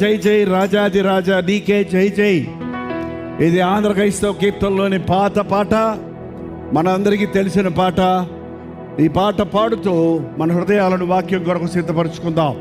జై జై రాజాది రాజా నీకే జై జై. ఇది ఆంధ్ర క్రైస్తవ కీర్తనలోని పాత పాట మనందరికీ తెలిసిన పాట. ఈ పాట పాడుతూ మన హృదయాలను వాక్యం కొరకు సిద్ధపరచుకుందాం.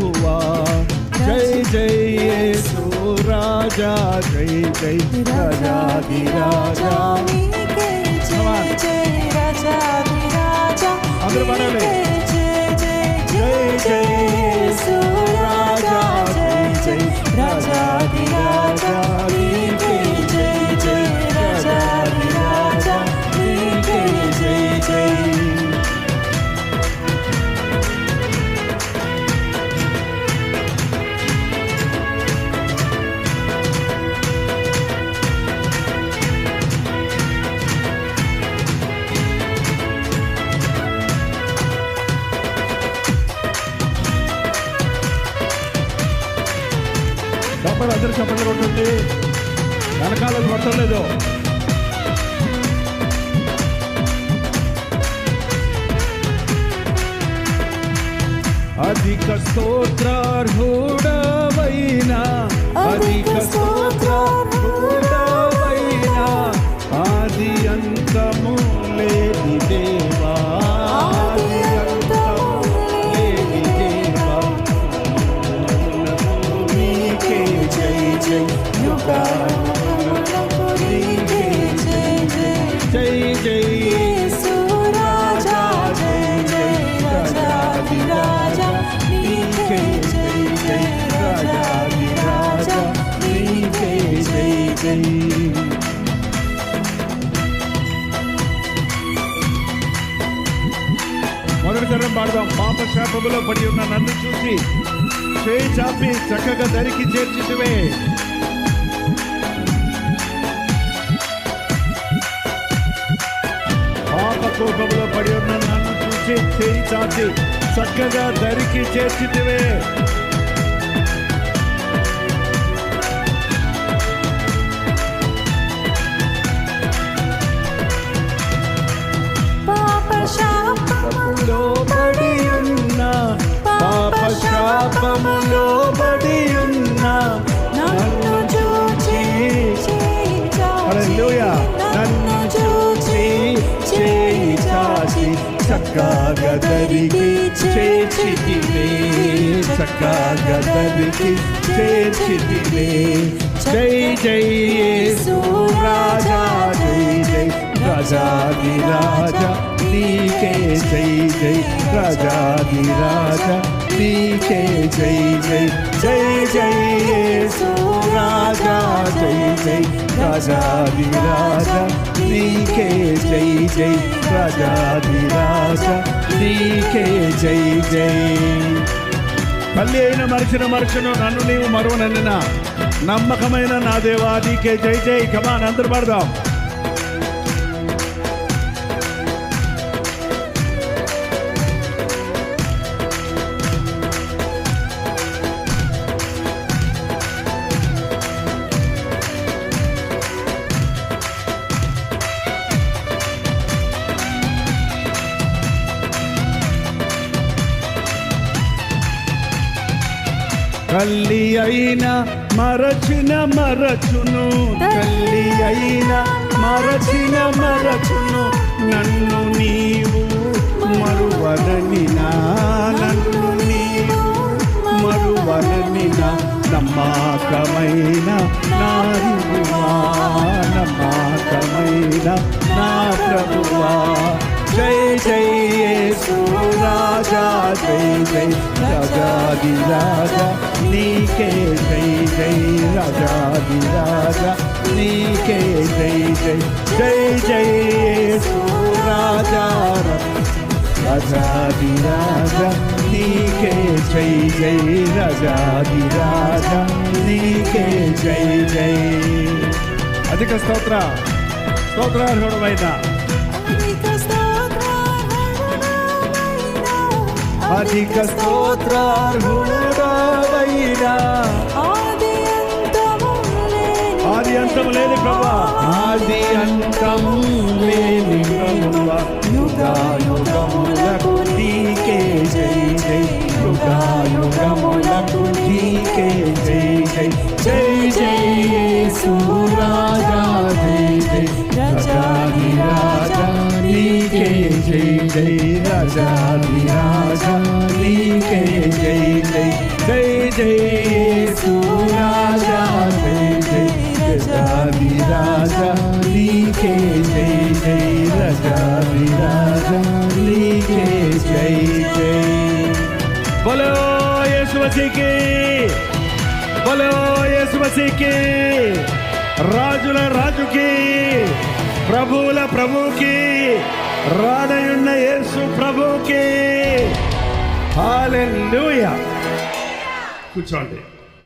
ప్రభువా జై జై యేసు రాజా జై జై రాజాది రాజా జయ జయ రాజా అందరూ జయ జయ జై జై యేసు రాజా జై జై రాజాది రాజా వెనకాల కొట్టలేదు అధిక స్తోత్రార్హుడవైన అధిక స్తోత్రార్హుడవైన ఆది అంతము లేని పాడదాం. పాప శాపములో పడి ఉన్న నన్ను చూసి చేయి చాపి చక్కగా దరికి చేర్చితివే. పాప కోపములో పడి ఉన్న నన్ను చూసి చేయి చాచి చక్కగా దరికి చేర్చితివే. పాప శాప శాపములో పడి ఉన్న నన్ను చూచి నన్ను చూచి చేయి చాచి. చక్కగా దరికి చేర్చితివే చక్కగా దరికి చేర్చితివే జై జై రాజా జై జై రాజాది రాజా నీకే జై జై. రాజాది రాజా. నీకే జై జై జై జై యేసు రాజా జై జై రాజాది రాజా నీకే జై జై రాజాది రాజా నీకే జై జై. తల్లి అయిన మరిచిన మరుచును నన్ను నీవు మరువనన్న నమ్మకమైన నా దేవా నీకే జై జై. కమాన్ అందరు పడదాం. తల్లి అయినా మరచిన మరచును. తల్లి అయినా మరచిన మరచును. నన్ను నీవు మరువదని నన్ను నీవు మరువదని నా నమ్మకమైన నారువా నమ్మకమైన నా ప్రభువా జై జై యేసు రాజా. జై జై. రాజాది రాజా నీకే జై జై రాజాది రాజా నీకే జై జై జై జై రాజా రాజాది రాజా నీకే జై జై రాజాది రాజా నీకే జై జై అధిక స్తోత్ర స్తోత్రార్హుడమైన అధిక స్తోత్రార్హుడమైన ఆది అంతము లేని ప్రభా. ఆది అంతము లేని ప్రభువా యుగాయుగములకు నీకే జై జై. యుగాయుగములకు నీకే జై జై. జై జై యేసు యేసు మసీకి. బలో యేసు మసీకి. రాజుల రాజుకి. ప్రభువుల ప్రభుకి రానయున్న యేసు ప్రభుకి హాలెలూయా కూర్చోండి.